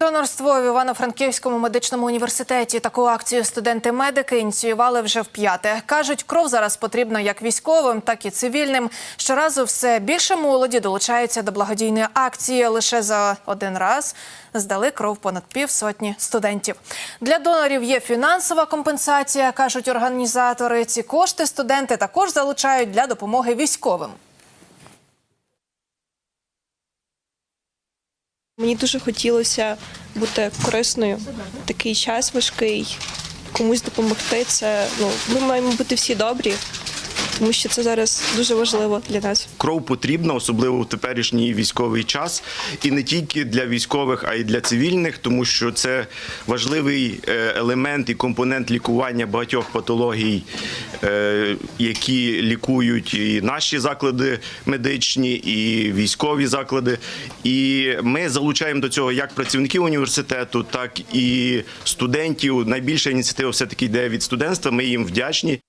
Донорство в Івано-Франківському медичному університеті. Таку акцію студенти-медики ініціювали вже вп'яте. Кажуть, кров зараз потрібна як військовим, так і цивільним. Щоразу все більше молоді долучаються до благодійної акції. Лише за один раз здали кров понад півсотні студентів. Для донорів є фінансова компенсація, кажуть організатори. Ці кошти студенти також залучають для допомоги військовим. Мені дуже хотілося бути корисною такий час важкий, комусь допомогти. Це ну ми маємо бути всі добрі, тому що це зараз дуже важливо для нас. Кров потрібна, особливо в теперішній військовий час, і не тільки для військових, а й для цивільних, тому що це важливий е, елемент і компонент лікування багатьох патологій, е, які лікують і наші заклади медичні, і військові заклади. І ми залучаємо до цього як працівників університету, так і студентів. Найбільша ініціатива все таки йде від студентства. Ми їм вдячні.